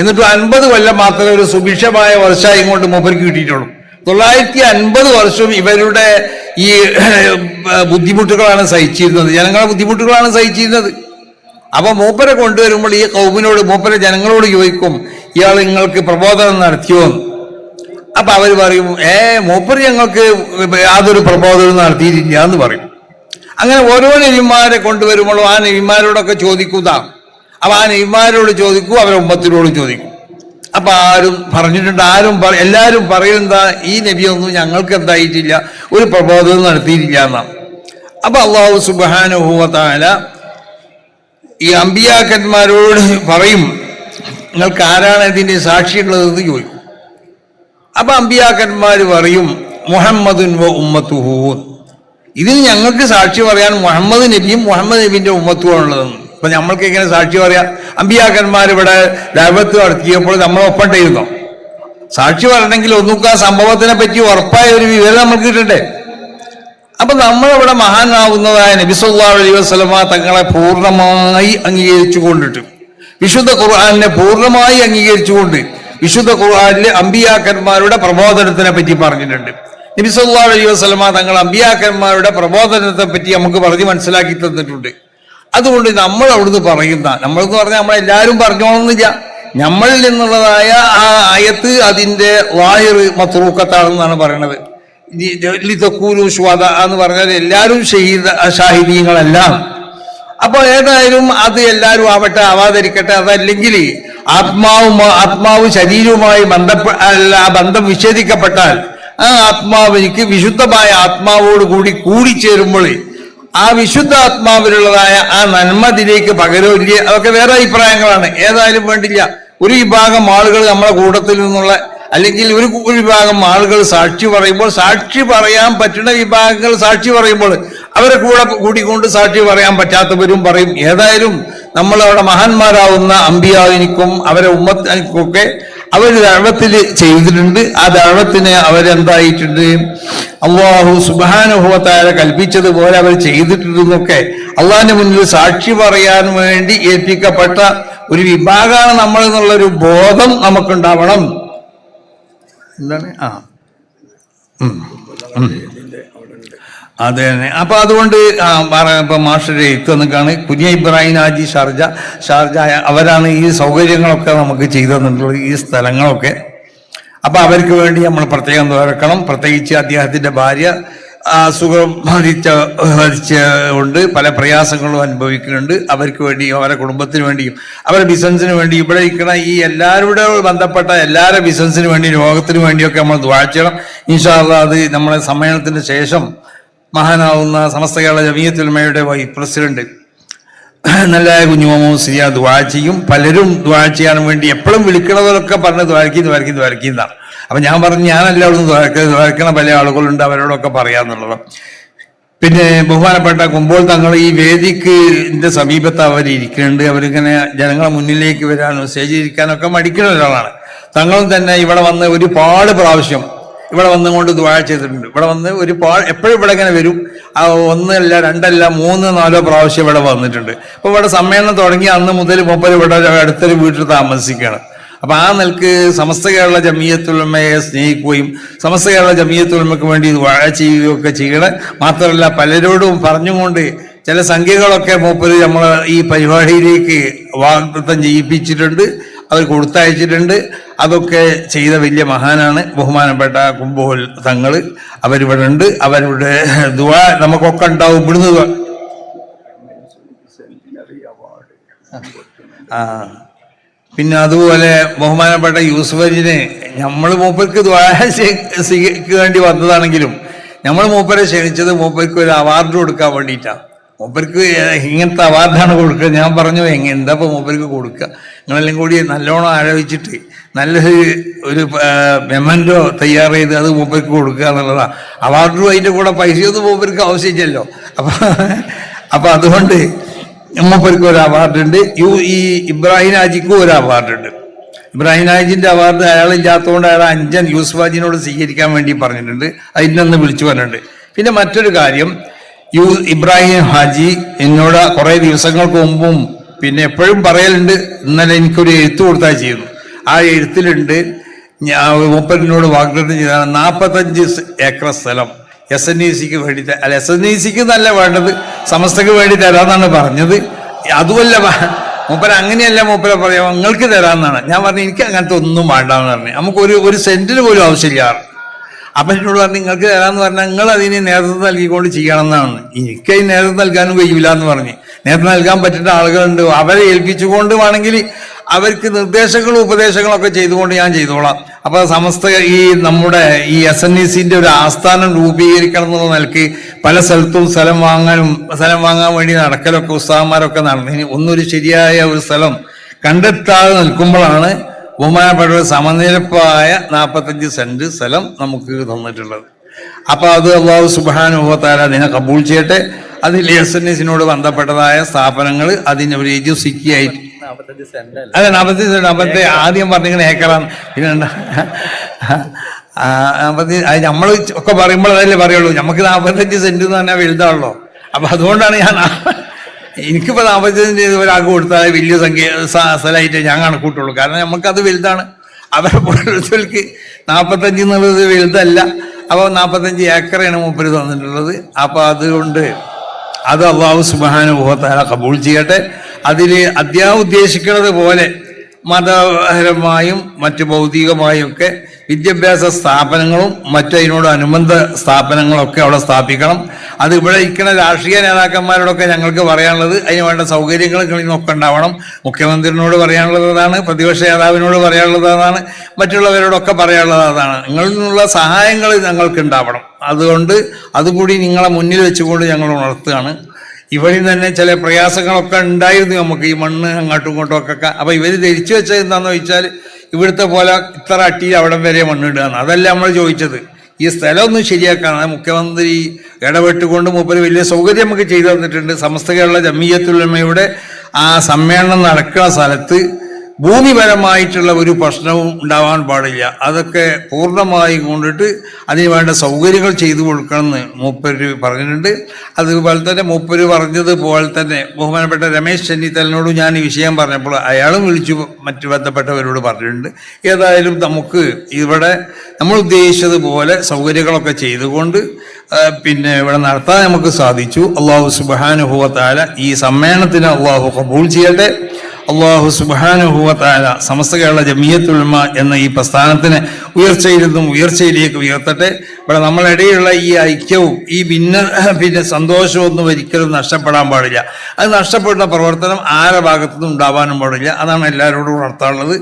എന്നിട്ട് അൻപത് കൊല്ലം മാത്രമേ ഒരു സുഭിക്ഷമായ വർഷം ഇങ്ങോട്ട് മൂപ്പർക്ക് കിട്ടിയിട്ടുള്ളൂ. തൊള്ളായിരത്തി അൻപത് വർഷം ഇവരുടെ ഈ ബുദ്ധിമുട്ടുകളാണ് സഹിച്ചിരുന്നത്. ജനങ്ങളെ ബുദ്ധിമുട്ടുകളാണ് സഹിച്ചിരുന്നത്. അപ്പൊ മൂപ്പരെ കൊണ്ടുവരുമ്പോൾ ഈ കൗമിനോട് മൂപ്പരെ ജനങ്ങളോട് ചോദിക്കും ഇയാൾ നിങ്ങൾക്ക് പ്രബോധനം നടത്തിയോ. അപ്പൊ അവർ പറയും ഏ മൂപ്പർ ഞങ്ങൾക്ക് യാതൊരു പ്രബോധനം നടത്തിയിട്ടില്ല എന്ന് പറയും. അങ്ങനെ ഓരോ നബിമാരെ കൊണ്ടുവരുമ്പോഴും ആ നബിമാരോടൊക്കെ ചോദിക്കുക അപ്പൊ ആ നബിമാരോട് ചോദിക്കൂ അവരെ ഉമ്മത്തിനോട് ചോദിക്കും. അപ്പൊ ആരും പറഞ്ഞിട്ടുണ്ട് ആരും എല്ലാരും പറയുന്ന ഈ നബിയൊന്നും ഞങ്ങൾക്ക് എന്തായിട്ടില്ല ഒരു പ്രബോധനം നടത്തിയിട്ടില്ല എന്നാണ്. അപ്പൊ അള്ളാഹു സുബാനുഭൂവത്താല ഈ അമ്പിയാക്കന്മാരോട് പറയും നിങ്ങൾക്ക് ആരാണ് ഇതിന്റെ സാക്ഷിയുള്ളതെന്ന് ചോദിക്കും. അപ്പൊ അമ്പിയാക്കന്മാർ പറയും മുഹമ്മദുൻ വ ഉമ്മത്തുഹൂ. ഇതിന് ഞങ്ങൾക്ക് സാക്ഷി പറയാൻ മുഹമ്മദ് നബിയും മുഹമ്മദ് നബിന്റെ ഉമ്മത്തുമാണുള്ളതെന്ന് അപ്പൊ നമ്മൾക്ക് ഇങ്ങനെ സാക്ഷി പറയാം അമ്പിയാക്കന്മാർ ഇവിടെ ദൈവത്ത് നടത്തിയപ്പോൾ നമ്മൾ നമ്മളൊപ്പണ്ടായിരുന്നോ സാക്ഷി പറയണമെങ്കിൽ ആ സംഭവത്തിനെ പറ്റി ഉറപ്പായ ഒരു വിവരം നമുക്ക് കിട്ടണ്ടേ? അപ്പൊ നമ്മളിവിടെ മഹാനാവുന്നതായ നബിസുല്ലാ അലൈഹി വസ്ലമ തങ്ങളെ പൂർണമായി അംഗീകരിച്ചു കൊണ്ടിട്ട് വിശുദ്ധ ഖുർആാനിനെ പൂർണമായി അംഗീകരിച്ചുകൊണ്ട് വിശുദ്ധ ഖുർആാനിലെ അമ്പിയാക്കന്മാരുടെ പ്രബോധനത്തിനെ പറ്റി പറഞ്ഞിട്ടുണ്ട്. നബിസുല്ലാ അലൈഹി വസ്ലമ തങ്ങൾ അമ്പിയാക്കന്മാരുടെ പ്രബോധനത്തെ പറ്റി നമുക്ക് പറഞ്ഞ് മനസ്സിലാക്കി തന്നിട്ടുണ്ട്. അതുകൊണ്ട് നമ്മൾ അവിടുന്ന് പറയുന്ന നമ്മളെന്ന് പറഞ്ഞാൽ നമ്മളെല്ലാവരും പറഞ്ഞോളുന്നില്ല നമ്മളിൽ നിന്നുള്ളതായ ആ ആയത്ത് അതിന്റെ വായറ് മത്രൂക്കത്താണെന്നാണ് പറയണത്. ലിതക്കൂലു ശ്വാദ എന്ന് പറഞ്ഞാൽ എല്ലാവരും ഷഹീദ ഷാഹിദീങ്ങളല്ല. അപ്പൊ ഏതായാലും അത് എല്ലാവരും ആവട്ടെ ആവാതിരിക്കട്ടെ അതല്ലെങ്കിൽ ആത്മാവ് ആത്മാവ് ശരീരവുമായി ബന്ധപ്പെ ആ ബന്ധം വിച്ഛേദിക്കപ്പെട്ടാൽ ആ ആത്മാവ് എനിക്ക് വിശുദ്ധമായ ആത്മാവോട് കൂടി കൂടിച്ചേരുമ്പോൾ ആ വിശുദ്ധാത്മാവിലുള്ളതായ ആ നന്മ ഇതിലേക്ക് ഇല്ലേ അതൊക്കെ വേറെ അഭിപ്രായങ്ങളാണ്. ഏതായാലും വേണ്ടില്ല. ഒരു വിഭാഗം ആളുകൾ നമ്മളെ കൂട്ടത്തിൽ നിന്നുള്ള അല്ലെങ്കിൽ ഒരു ഒരു വിഭാഗം ആളുകൾ സാക്ഷി പറയുമ്പോൾ സാക്ഷി പറയാൻ പറ്റുന്ന വിഭാഗങ്ങൾ സാക്ഷി പറയുമ്പോൾ അവരെ കൂടെ കൂടിക്കൊണ്ട് സാക്ഷി പറയാൻ പറ്റാത്തവരും പറയും. ഏതായാലും നമ്മളവിടെ മഹാന്മാരാവുന്ന അമ്പിയാവിനിക്കും അവരെ ഉമ്മത്തിനൊക്കെ അവർ ദഴവത്തിൽ ചെയ്തിട്ടുണ്ട്. ആ ദഴവത്തിന് അവരെന്തായിട്ടുണ്ട്? അള്ളാഹു സുബാനുഭവത്തായ കൽപ്പിച്ചതുപോലെ അവർ ചെയ്തിട്ടുണ്ടെന്നൊക്കെ അള്ളാഹിന്റെ മുന്നിൽ സാക്ഷി പറയാൻ വേണ്ടി ഏൽപ്പിക്കപ്പെട്ട ഒരു വിഭാഗമാണ് നമ്മൾ എന്നുള്ളൊരു ബോധം നമുക്കുണ്ടാവണം. എന്താണ്? ആ. അതെ തന്നെ. അപ്പൊ അതുകൊണ്ട് ഇപ്പൊ മാസ്റ്റർ എഴുത്ത് നിൽക്കാണ് കുഞ്ഞ ഇബ്രാഹിം ഹാജി ഷാർജ ഷാർജ അവരാണ് ഈ സൗകര്യങ്ങളൊക്കെ നമുക്ക് ചെയ്തു തന്നിട്ടുള്ളത് ഈ സ്ഥലങ്ങളൊക്കെ. അപ്പൊ അവർക്ക് വേണ്ടി നമ്മൾ പ്രത്യേകം തുറക്കണം പ്രത്യേകിച്ച് അദ്ദേഹത്തിന്റെ ഭാര്യ അസുഖം ബാധിച്ച ബാധിച്ച കൊണ്ട് പല പ്രയാസങ്ങളും അനുഭവിക്കുന്നുണ്ട്. അവർക്ക് വേണ്ടിയും അവരുടെ കുടുംബത്തിന് വേണ്ടിയും അവരുടെ ബിസിനസ്സിന് വേണ്ടി. ഇവിടെ ഇരിക്കുന്ന ഈ എല്ലാവരുടെ ബന്ധപ്പെട്ട എല്ലാവരുടെ ബിസിനസ്സിന് വേണ്ടി രോഗത്തിന് വേണ്ടിയൊക്കെ നമ്മൾ ദ്വാഴ്ചണം ഇൻഷാല്ല അത് നമ്മളെ സമ്മേളനത്തിന് ശേഷം മഹാനാവുന്ന സമസ്ത കേരള ജമീയത്തുൽമയുടെ വൈ പ്രസിഡന്റ്. നല്ല കുഞ്ഞുമോ സിയ ദ്വാ ചെയ്യും. പലരും ദ്വാ ചെയ്യാൻ വേണ്ടി എപ്പോഴും വിളിക്കണതൊക്കെ പറഞ്ഞ് ദ്വാരക്കി ദ്വാരക്കി എന്നാണ്. അപ്പൊ ഞാൻ പറഞ്ഞു ഞാനല്ല അവിടുന്ന് ദ്വാരക്ക ദ്വാരക്കണ പല ആളുകളുണ്ട് അവരോടൊക്കെ പറയാന്നുള്ളത്. പിന്നെ ബഹുമാനപ്പെട്ട കുമ്പോൾ തങ്ങൾ ഈ വേദിക്ക് സമീപത്ത് അവർ അവരിങ്ങനെ ജനങ്ങളെ മുന്നിലേക്ക് വരാനും സ്റ്റേജിൽ ഇരിക്കാനൊക്കെ മടിക്കുന്ന ഒരാളാണ്. തങ്ങളും തന്നെ ഇവിടെ വന്ന് ഒരുപാട് പ്രാവശ്യം ഇവിടെ വന്നുകൊണ്ട് ദ്വാഴ ചെയ്തിട്ടുണ്ട്. ഇവിടെ വന്ന് ഒരു പാ എപ്പോഴും ഇവിടെ ഇങ്ങനെ വരും. ആ ഒന്നല്ല രണ്ടല്ല മൂന്ന് നാലോ പ്രാവശ്യം ഇവിടെ വന്നിട്ടുണ്ട്. അപ്പൊ ഇവിടെ സമ്മേളനം തുടങ്ങി അന്ന് മുതൽ മുപ്പത് ഇവിടെ അടുത്തൊരു വീട്ടിൽ താമസിക്കുകയാണ്. അപ്പൊ ആ നിൽക്ക് സമസ്ത കേരള ജമീയത്തുലമയെ സ്നേഹിക്കുകയും സമസ്ത കേരള ജമീയത്തുലമയ്ക്ക് വേണ്ടി വാഴ ചെയ്യുകയും ഒക്കെ ചെയ്യണം മാത്രമല്ല പലരോടും പറഞ്ഞുകൊണ്ട് ചില സംഖ്യകളൊക്കെ മൂപ്പര് നമ്മൾ ഈ പരിപാടിയിലേക്ക് വാഗ്ദത്തം ചെയ്യിപ്പിച്ചിട്ടുണ്ട്. അവർ കൊടുത്തയച്ചിട്ടുണ്ട്. അതൊക്കെ ചെയ്ത വലിയ മഹാനാണ്. ബഹുമാനപ്പെട്ട കുംഭോൽ തങ്ങൾ അവരിവിടെ ഉണ്ട് അവരുടെ ദുവാ നമുക്കൊക്കെ ഉണ്ടാവും. ഇവിടുന്ന് ആ. പിന്നെ അതുപോലെ ബഹുമാനപ്പെട്ട യൂസുഫലിന് നമ്മൾ മൂപ്പർക്ക് ദ്വാരക്ക് വേണ്ടി വന്നതാണെങ്കിലും നമ്മൾ മൂപ്പരെ ക്ഷണിച്ചത് മൂപ്പർക്ക് ഒരു അവാർഡ് കൊടുക്കാൻ വേണ്ടിയിട്ടാണ്. മൂപ്പർക്ക് ഇങ്ങനത്തെ അവാർഡാണ് കൊടുക്കുക. ഞാൻ പറഞ്ഞു എന്താ ഇപ്പൊ മൂപ്പർക്ക് കൊടുക്കുക? നിങ്ങളെല്ലാം കൂടി നല്ലോണം ആലോചിച്ചിട്ട് നല്ലൊരു ഒരു മെമ്മന്റോ തയ്യാർ ചെയ്ത് അത് മൂപ്പർക്ക് കൊടുക്കുക എന്നുള്ളതാണ് അവാർഡും അതിന്റെ കൂടെ പൈസയൊന്നും മൂപ്പർക്ക് ആവശ്യമില്ലല്ലോ. അപ്പൊ അപ്പൊ അതുകൊണ്ട് മൂപ്പർക്ക് ഒരു അവാർഡുണ്ട്. യു ഈ ഇബ്രാഹിം ആജിക്കും ഒരു അവാർഡുണ്ട്. ഇബ്രാഹിം ഹാജിന്റെ അവാർഡ് അയാളില്ലാത്തതുകൊണ്ട് അയാൾ അഞ്ചൻ യൂസുഫാജിനോട് സ്വീകരിക്കാൻ വേണ്ടി പറഞ്ഞിട്ടുണ്ട്. അതിനൊന്ന് വിളിച്ചു പറഞ്ഞിട്ടുണ്ട്. പിന്നെ മറ്റൊരു കാര്യം യു ഇബ്രാഹിം ഹാജി എന്നോട് കുറേ ദിവസങ്ങൾക്ക് മുമ്പും പിന്നെ എപ്പോഴും പറയലുണ്ട്. ഇന്നലെ എനിക്കൊരു എഴുത്ത് കൊടുത്താൽ ചെയ്യുന്നു ആ എഴുത്തിലുണ്ട്. ഞാൻ മൂപ്പരിനോട് വാഗ്ദാനം ചെയ്താണ് നാൽപ്പത്തഞ്ച് ഏക്കർ സ്ഥലം. എസ് എൻ ഇ സിക്ക് വേണ്ടി അല്ല എസ് എൻ ഇ സിക്ക് നല്ല വേണ്ടത് സമസ്തക്ക് വേണ്ടി തരാമെന്നാണ് പറഞ്ഞത്. അതുമല്ല മൂപ്പര അങ്ങനെയല്ല മൂപ്പര പറയാം നിങ്ങൾക്ക് തരാമെന്നാണ് ഞാൻ പറഞ്ഞു എനിക്ക് അങ്ങനത്തെ ഒന്നും വേണ്ടാന്ന് പറഞ്ഞു. നമുക്ക് ഒരു ഒരു സെന്റിന് പോലും ആവശ്യമില്ല. അപ്പൊ എന്നോട് പറഞ്ഞു നിങ്ങൾക്ക് തരാമെന്ന് പറഞ്ഞാൽ നിങ്ങൾ അതിന് നേതൃത്വം നൽകിക്കൊണ്ട് ചെയ്യണം എന്നാണ് എനിക്ക് അതിന് നേതൃത്വം നൽകാനും കഴിയില്ല എന്ന് പറഞ്ഞ്. നേതൃത്വം നൽകാൻ പറ്റുന്ന ആളുകളുണ്ട്. അവരെ ഏൽപ്പിച്ചുകൊണ്ട് വേണമെങ്കിൽ അവർക്ക് നിർദ്ദേശങ്ങളും ഉപദേശങ്ങളും ഒക്കെ ചെയ്തുകൊണ്ട് ഞാൻ ചെയ്തോളാം. അപ്പൊ സമസ്ത ഈ നമ്മുടെ ഈ എസ് എൻ ഇ സിന്റെ ഒരു ആസ്ഥാനം രൂപീകരിക്കണം എന്നുള്ള നിലയ്ക്ക് പല സ്ഥലത്തും സ്ഥലം വാങ്ങാനും സ്ഥലം വാങ്ങാൻ വേണ്ടി നടക്കലൊക്കെ ഉത്സാഹന്മാരൊക്കെ നടന്നതിന് ഒന്നൊരു ശരിയായ ഒരു സ്ഥലം കണ്ടെത്താതെ നിൽക്കുമ്പോഴാണ് ബഹുമാനപ്പെട്ട സമനിരപ്പായ നാൽപ്പത്തഞ്ച് സെന്റ് സ്ഥലം നമുക്ക് തന്നിട്ടുള്ളത്. അപ്പൊ അത് അള്ളാഹു സുബാനുഭവത്താല അതിനെ കബൂൾ ചെയ്യട്ടെ. അത് എസ് എൻ എസിനോട് ബന്ധപ്പെട്ടതായ സ്ഥാപനങ്ങൾ അതിന് ഒരു സെന്റ് അല്ല? അതെ നാൽപ്പത്തി നാൽപ്പത്തി ആദ്യം പറഞ്ഞിങ്ങനെ ഏക്കറാണ്. പിന്നെ നാൽപ്പത്തി അത് നമ്മൾ ഒക്കെ പറയുമ്പോൾ അതല്ലേ പറയുള്ളൂ. നമുക്ക് നാൽപ്പത്തഞ്ച് സെന്റ് എന്ന് പറഞ്ഞാൽ വലുതാണല്ലോ. അപ്പൊ അതുകൊണ്ടാണ് ഞാൻ നാ- എനിക്കിപ്പോ ചെയ്ത് ഒരാൾക്ക് കൊടുത്താൽ വലിയ സംഖ്യ സ്ഥലമായിട്ട് ഞാൻ കണക്കൂട്ടുള്ളൂ. കാരണം നമുക്കത് വലുതാണ്. അവരെ പോലത്തവർക്ക് നാൽപ്പത്തഞ്ച് എന്നുള്ളത് വലുതല്ല. അപ്പോൾ നാൽപ്പത്തഞ്ച് ഏക്കറാണ് മൂപ്പര് തന്നിട്ടുള്ളത്. അപ്പോൾ അതുകൊണ്ട് അത് അള്ളാഹു സുബാനുഭവത്താല കബൂൾ ചെയ്യട്ടെ. അതിൽ അദ്ദേഹം ഉദ്ദേശിക്കുന്നത് പോലെ മതപരമായും മറ്റ് ഭൗതികമായും ഒക്കെ വിദ്യാഭ്യാസ സ്ഥാപനങ്ങളും മറ്റതിനോട് അനുബന്ധ സ്ഥാപനങ്ങളൊക്കെ അവിടെ സ്ഥാപിക്കണം. അത് ഇവിടെ ഇരിക്കുന്ന രാഷ്ട്രീയ നേതാക്കന്മാരോടൊക്കെ ഞങ്ങൾക്ക് പറയാനുള്ളത് അതിന് വേണ്ട സൗകര്യങ്ങൾ കളിന്നൊക്കെ ഉണ്ടാവണം. മുഖ്യമന്ത്രിനോട് പറയാനുള്ളത് അതാണ് പ്രതിപക്ഷ നേതാവിനോട് പറയാനുള്ളത് അതാണ് മറ്റുള്ളവരോടൊക്കെ പറയാനുള്ളത് അതാണ്. നിങ്ങളിൽ നിന്നുള്ള സഹായങ്ങൾ ഞങ്ങൾക്ക് ഉണ്ടാവണം. അതുകൊണ്ട് അതുകൂടി നിങ്ങളെ മുന്നിൽ വെച്ചുകൊണ്ട് ഞങ്ങൾ ഉണർത്തുകയാണ്. ഇവിടെ തന്നെ ചില പ്രയാസങ്ങളൊക്കെ ഉണ്ടായിരുന്നു നമുക്ക് ഈ മണ്ണ് അങ്ങോട്ടും ഇങ്ങോട്ടും ഒക്കെ അപ്പൊ ഇവർ ധരിച്ചു വെച്ചത് എന്താണെന്ന് ചോദിച്ചാൽ ഇവിടുത്തെ പോലെ ഇത്ര അട്ടിയിൽ അവിടം വരെ മണ്ണിടുകയാണ് അതല്ല നമ്മൾ ചോദിച്ചത്. ഈ സ്ഥലം ഒന്ന് ശരിയാക്കാൻ അത് മുഖ്യമന്ത്രി ഇടപെട്ടുകൊണ്ട് മൂപ്പര് വലിയ സൗകര്യം നമുക്ക് ചെയ്തു തന്നിട്ടുണ്ട്. സമസ്ത കേരള ജമീയത്തുലമയുടെ ആ സമ്മേളനം നടക്കുന്ന സ്ഥലത്ത് ഭൂമിപരമായിട്ടുള്ള ഒരു പ്രശ്നവും ഉണ്ടാവാൻ പാടില്ല. അതൊക്കെ പൂർണമായും കൊണ്ടിട്ട് അതിന് വേണ്ട സൗകര്യങ്ങൾ ചെയ്തു കൊടുക്കണമെന്ന് മൂപ്പര് പറഞ്ഞിട്ടുണ്ട്. അതുപോലെ തന്നെ മൂപ്പര് പറഞ്ഞതുപോലെ തന്നെ ബഹുമാനപ്പെട്ട രമേശ് ചെന്നിത്തലിനോടും ഞാൻ ഈ വിഷയം പറഞ്ഞപ്പോൾ അയാളും വിളിച്ചു മറ്റു ബന്ധപ്പെട്ടവരോട് പറഞ്ഞിട്ടുണ്ട്. ഏതായാലും നമുക്ക് ഇവിടെ നമ്മൾ ഉദ്ദേശിച്ചതുപോലെ സൗകര്യങ്ങളൊക്കെ ചെയ്തുകൊണ്ട് പിന്നെ ഇവിടെ നടത്താൻ നമുക്ക് സാധിച്ചു. അള്ളാഹു സുബാനുഭവത്താല ഈ സമ്മേളനത്തിന് അള്ളാഹു കബൂൾ ചെയ്യട്ടെ. അള്ളാഹു സുബാനുഭൂവത്തായ സമസ്ത കേരള ജമിയത്തുൽമ എന്ന ഈ പ്രസ്ഥാനത്തിന് ഉയർച്ചയിൽ നിന്നും ഉയർച്ചയിലേക്ക് ഉയർത്തട്ടെ. ഇവിടെ നമ്മളിടയിലുള്ള ഈ ഐക്യവും ഈ ഭിന്ന പിന്നെ സന്തോഷവും ഒന്നും ഒരിക്കലും നഷ്ടപ്പെടാൻ പാടില്ല. അത് നഷ്ടപ്പെടുന്ന പ്രവർത്തനം ആരെ ഭാഗത്തുനിന്നും ഉണ്ടാവാനും പാടില്ല. അതാണ് എല്ലാവരോടും ഉണർത്താനുള്ളത്.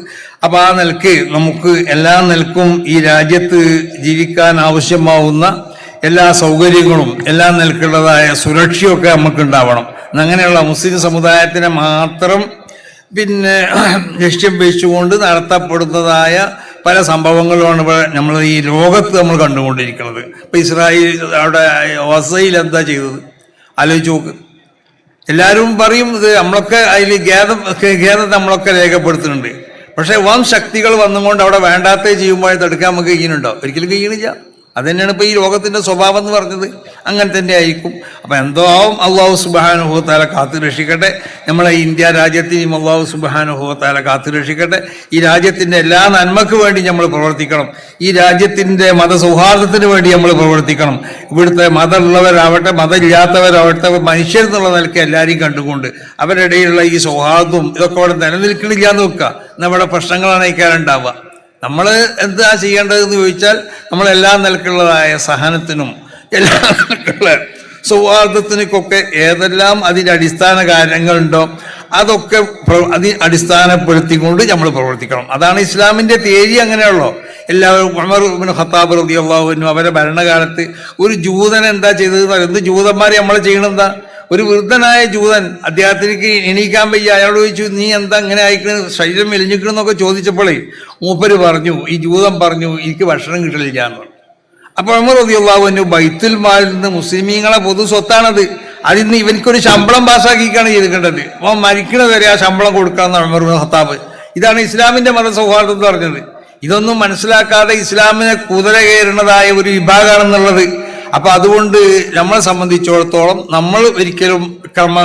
അപ്പം ആ നിലയ്ക്ക് നമുക്ക് എല്ലാ നിലക്കും ഈ രാജ്യത്ത് ജീവിക്കാൻ ആവശ്യമാവുന്ന എല്ലാ സൗകര്യങ്ങളും എല്ലാ നിലക്കുള്ളതായ സുരക്ഷയൊക്കെ നമുക്ക് ഉണ്ടാവണം അങ്ങനെയുള്ള മുസ്ലിം സമുദായത്തിനെ മാത്രം പിന്നെ ലക്ഷ്യം വെച്ചുകൊണ്ട് നടത്തപ്പെടുന്നതായ പല സംഭവങ്ങളുമാണ് ഇവിടെ നമ്മൾ ഈ ലോകത്ത് നമ്മൾ കണ്ടുകൊണ്ടിരിക്കുന്നത്. ഇപ്പൊ ഇസ്രായേൽ അവിടെ വസയിൽ എന്താ ചെയ്തത്? ആലോചിച്ച് നോക്ക്. എല്ലാവരും പറയും ഇത് നമ്മളൊക്കെ അതിൽ ഖേദം ഖേദം നമ്മളൊക്കെ രേഖപ്പെടുത്തുന്നുണ്ട്. പക്ഷേ വൻ ശക്തികൾ വന്നുകൊണ്ട് അവിടെ വേണ്ടാത്ത ചെയ്യുമ്പോൾ തടുക്കാൻ നമുക്ക് കഴിയുന്നുണ്ടോ ഒരിക്കലും കഴിയണില്ല. അത് തന്നെയാണ് ഇപ്പൊ ഈ ലോകത്തിന്റെ സ്വഭാവം എന്ന് പറഞ്ഞത്. അങ്ങനെ തന്നെ ആയിരിക്കും. അപ്പൊ എന്തോ അള്ളാഹു സുബാനുഭവത്താല കാത്തു രക്ഷിക്കട്ടെ. നമ്മളെ ഇന്ത്യ രാജ്യത്തെയും അള്ളാഹു സുബാനുഭവത്താല കാത്തു രക്ഷിക്കട്ടെ. ഈ രാജ്യത്തിന്റെ എല്ലാ നന്മക്ക് വേണ്ടി നമ്മൾ പ്രവർത്തിക്കണം. ഈ രാജ്യത്തിന്റെ മതസൗഹാർദ്ദത്തിന് വേണ്ടി നമ്മൾ പ്രവർത്തിക്കണം. ഇവിടുത്തെ മതമുള്ളവരാവട്ടെ മതമില്ലാത്തവരാവട്ടെ മനുഷ്യർ എന്നുള്ള നിലയ്ക്ക് എല്ലാവരെയും കണ്ടുകൊണ്ട് അവരുടെ ഇടയിലുള്ള ഈ സൗഹാർദ്ദവും ഇതൊക്കെ അവിടെ നിലനിൽക്കണില്ല എന്ന് വെക്കുക. നമ്മുടെ പ്രശ്നങ്ങളാണ് ഇക്കാരുണ്ടാവുക നമ്മൾ എന്താ ചെയ്യേണ്ടതെന്ന് ചോദിച്ചാൽ നമ്മൾ എല്ലാ നിലക്കുള്ളതായ സഹനത്തിനും എല്ലാ നിലക്കുള്ള സൗഹാർദ്ദത്തിനൊക്കെ ഏതെല്ലാം അതിന്റെ അടിസ്ഥാന കാര്യങ്ങളുണ്ടോ അതൊക്കെ അതി അടിസ്ഥാനപ്പെടുത്തിക്കൊണ്ട് നമ്മൾ പ്രവർത്തിക്കണം. അതാണ് ഇസ്ലാമിന്റെ തേരി അങ്ങനെയുള്ളൂ. എല്ലാവരും ഉമർ ഇബ്നു ഖത്താബ് റതി അള്ളാഹുവിനും അവരുടെ ഭരണകാലത്ത് ഒരു ജൂതൻ എന്താ ചെയ്തതെന്ന് പറയുന്നത് ജൂതന്മാരെ നമ്മൾ ചെയ്യണെന്താ ഒരു വൃദ്ധനായ ജൂതൻ അദ്ദേഹത്തിലേക്ക് എണീക്കാൻ വയ്യ. അയാളോട് ചോദിച്ചു നീ എന്താ അങ്ങനെ ആയിക്കണ്? ശരീരം മെലിഞ്ഞിക്കണെന്നൊക്കെ ചോദിച്ചപ്പോഴേ മൂപ്പര് പറഞ്ഞു ഈ ജൂതൻ പറഞ്ഞു എനിക്ക് ഭക്ഷണം കിട്ടലില്ല എന്ന് പറഞ്ഞു. അപ്പോൾ ഉമർ റളിയല്ലാഹു ബൈത്തുൽ മാലിൽ നിന്ന് മുസ്ലിമീങ്ങളെ പൊതു സ്വത്താണത്. അതിൽ നിന്ന് ഇവനിക്കൊരു ശമ്പളം പാസ്സാക്കിക്കാണ് ചെയ്തിട്ടുണ്ടത് അപ്പോൾ മരിക്കണത് വരെ ആ ശമ്പളം കൊടുക്കാന്ന് അമർ ഹത്താബ് ഇതാണ് ഇസ്ലാമിന്റെ മത സൗഹാർദ്ദം എന്ന് പറഞ്ഞത്. ഇതൊന്നും മനസ്സിലാക്കാതെ ഇസ്ലാമിനെ കുതിര കയറുന്നതായ ഒരു വിഭാഗമാണെന്നുള്ളത് അപ്പൊ അതുകൊണ്ട് നമ്മളെ സംബന്ധിച്ചിടത്തോളം നമ്മൾ ഒരിക്കലും അക്രമ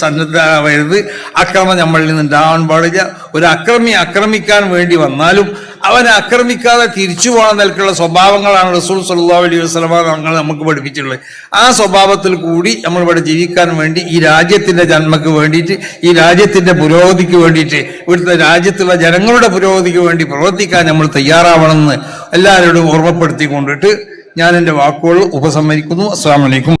സന്നദ്ധമാവരുത് അക്രമം നമ്മളിൽ നിന്ന് ഉണ്ടാവാൻ പാടില്ല. ഒരു അക്രമി ആക്രമിക്കാൻ വേണ്ടി വന്നാലും അവനെ ആക്രമിക്കാതെ തിരിച്ചു പോകാൻ നിലക്കുള്ള സ്വഭാവങ്ങളാണ് റസൂൽ സല്ലല്ലാഹു അലൈഹി വസല്ലമ തങ്ങൾ നമുക്ക് പഠിപ്പിച്ചിട്ടുള്ളത്. ആ സ്വഭാവത്തിൽ കൂടി നമ്മളിവിടെ ജീവിക്കാൻ വേണ്ടി ഈ രാജ്യത്തിന്റെ ജന്മക്ക് വേണ്ടിയിട്ട് ഈ രാജ്യത്തിന്റെ പുരോഗതിക്ക് വേണ്ടിയിട്ട് ഇവിടുത്തെ രാജ്യത്തുള്ള ജനങ്ങളുടെ പുരോഗതിക്ക് വേണ്ടി പ്രവർത്തിക്കാൻ നമ്മൾ തയ്യാറാവണമെന്ന് എല്ലാവരോടും ഓർമ്മപ്പെടുത്തിക്കൊണ്ടിട്ട് ഞാൻ എന്റെ വാക്കുകൾ ഉപസംഹരിക്കുന്നു. അസ്സാം വലൈക്കും